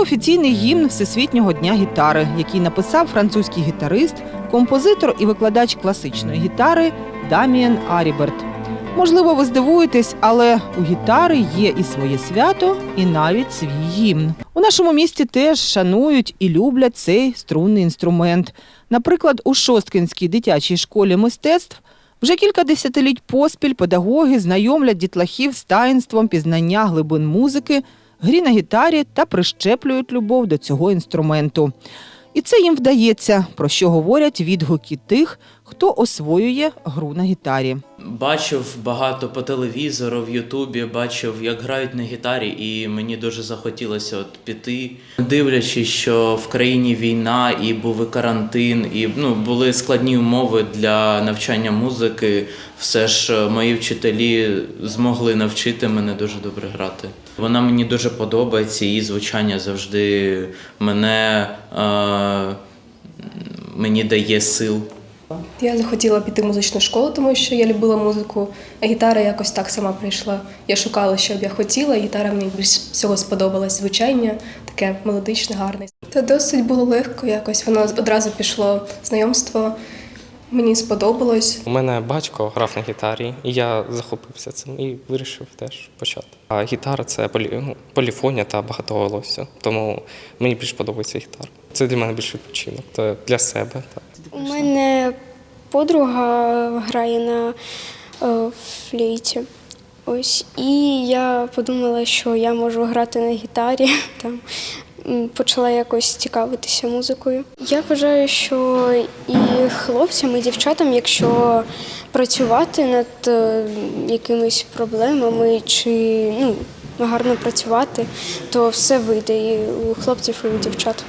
офіційний гімн Всесвітнього дня гітари, який написав французький гітарист, композитор і викладач класичної гітари Даміен Аріберт. Можливо, ви здивуєтесь, але у гітари є і своє свято, і навіть свій гімн. У нашому місті теж шанують і люблять цей струнний інструмент. Наприклад, у Шосткинській дитячій школі мистецтв вже кілька десятиліть поспіль педагоги знайомлять дітлахів з таїнством пізнання глибин музики, грі на гітарі та прищеплюють любов до цього інструменту. І це їм вдається, про що говорять відгуки тих, хто освоює гру на гітарі. Бачив багато по телевізору, в Ютубі, бачив, як грають на гітарі, і мені дуже захотілося от піти. Дивлячись, що в країні війна, і був карантин, і ну, були складні умови для навчання музики. Все ж е, мої вчителі змогли навчити мене дуже добре грати. Вона мені дуже подобається, її звучання завжди мене е, мені дає сил. Я захотіла піти в музичну школу, тому що я любила музику, а гітара якось так сама прийшла. Я шукала, що б я хотіла, і гітара мені більш всього сподобалась звучання, таке мелодичне, гарне. Та досить було легко якось. Воно одразу пішло знайомство. Мені сподобалось. У мене батько грав на гітарі, і я захопився цим і вирішив теж почати. А гітара це полі, ну, поліфонія та багатоголосся, тому мені більш подобається гітара. Це для мене більш відпочинок, це для себе. Так. У мене подруга грає на е, флейті. Ось, і я подумала, що я можу грати на гітарі. Там почала якось цікавитися музикою. Я вважаю, що і хлопцям, і дівчатам, якщо працювати над е, якимись проблемами чи ну, гарно працювати, то все вийде і у хлопців, і у дівчат.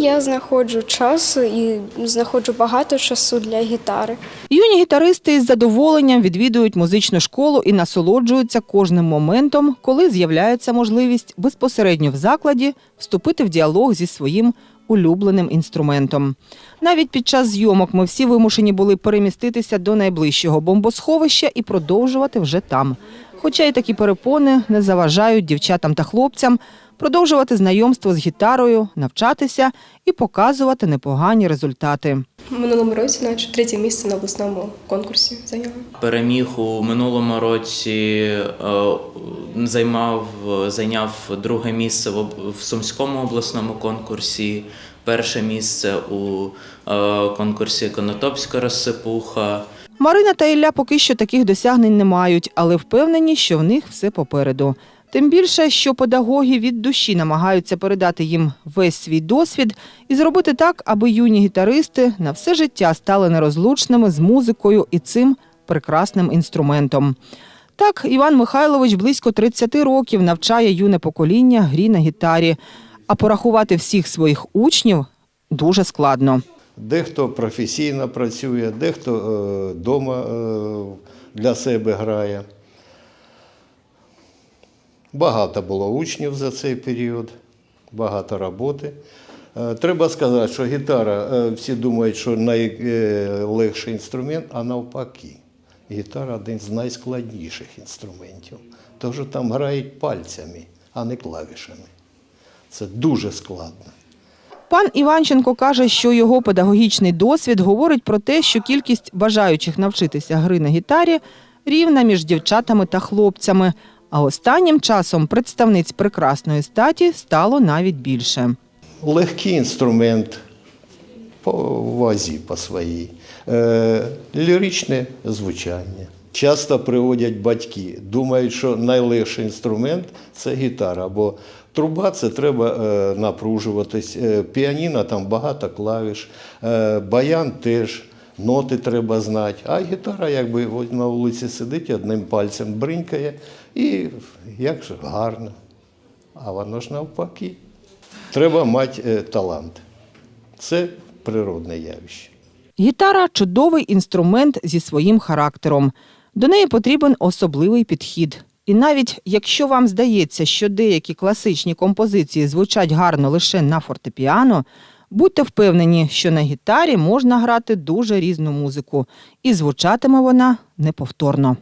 Я знаходжу час і знаходжу багато часу для гітари. Юні гітаристи із задоволенням відвідують музичну школу і насолоджуються кожним моментом, коли з'являється можливість безпосередньо в закладі вступити в діалог зі своїм улюбленим інструментом. Навіть під час зйомок ми всі вимушені були переміститися до найближчого бомбосховища і продовжувати вже там. Хоча й такі перепони не заважають дівчатам та хлопцям продовжувати знайомство з гітарою, навчатися і показувати непогані результати. Минулому році, наче третє місце на обласному конкурсі зайняла. Переміг у минулому році, е, займав, зайняв друге місце в, в Сумському обласному конкурсі, перше місце у е, конкурсі Конотопська розсипуха. Марина та Ілля поки що таких досягнень не мають, але впевнені, що в них все попереду. Тим більше, що педагоги від душі намагаються передати їм весь свій досвід і зробити так, аби юні гітаристи на все життя стали нерозлучними з музикою і цим прекрасним інструментом. Так, Іван Михайлович близько 30 років навчає юне покоління грі на гітарі, а порахувати всіх своїх учнів дуже складно. Дехто професійно працює, дехто вдома для себе грає. Багато було учнів за цей період, багато роботи. Е, Треба сказати, що гітара, е, всі думають, що найлегший інструмент, а навпаки. Гітара один з найскладніших інструментів. Що там грають пальцями, а не клавішами. Це дуже складно. Пан Іванченко каже, що його педагогічний досвід говорить про те, що кількість бажаючих навчитися гри на гітарі рівна між дівчатами та хлопцями. А останнім часом представниць прекрасної статі стало навіть більше. легкий інструмент по вазі по своїй, е, ліричне звучання. Часто приводять батьки, думають, що найлегший інструмент це гітара, бо труба це треба е, напружуватись, е, піаніно там багато клавіш, баян теж. Ноти треба знати, а гітара, якби на вулиці сидить, одним пальцем бринькає, і як же гарно. А воно ж навпаки. Треба мати е, талант. Це природне явище. Гітара чудовий інструмент зі своїм характером. До неї потрібен особливий підхід. І навіть якщо вам здається, що деякі класичні композиції звучать гарно лише на фортепіано, будьте впевнені, що на гітарі можна грати дуже різну музику, і звучатиме вона неповторно.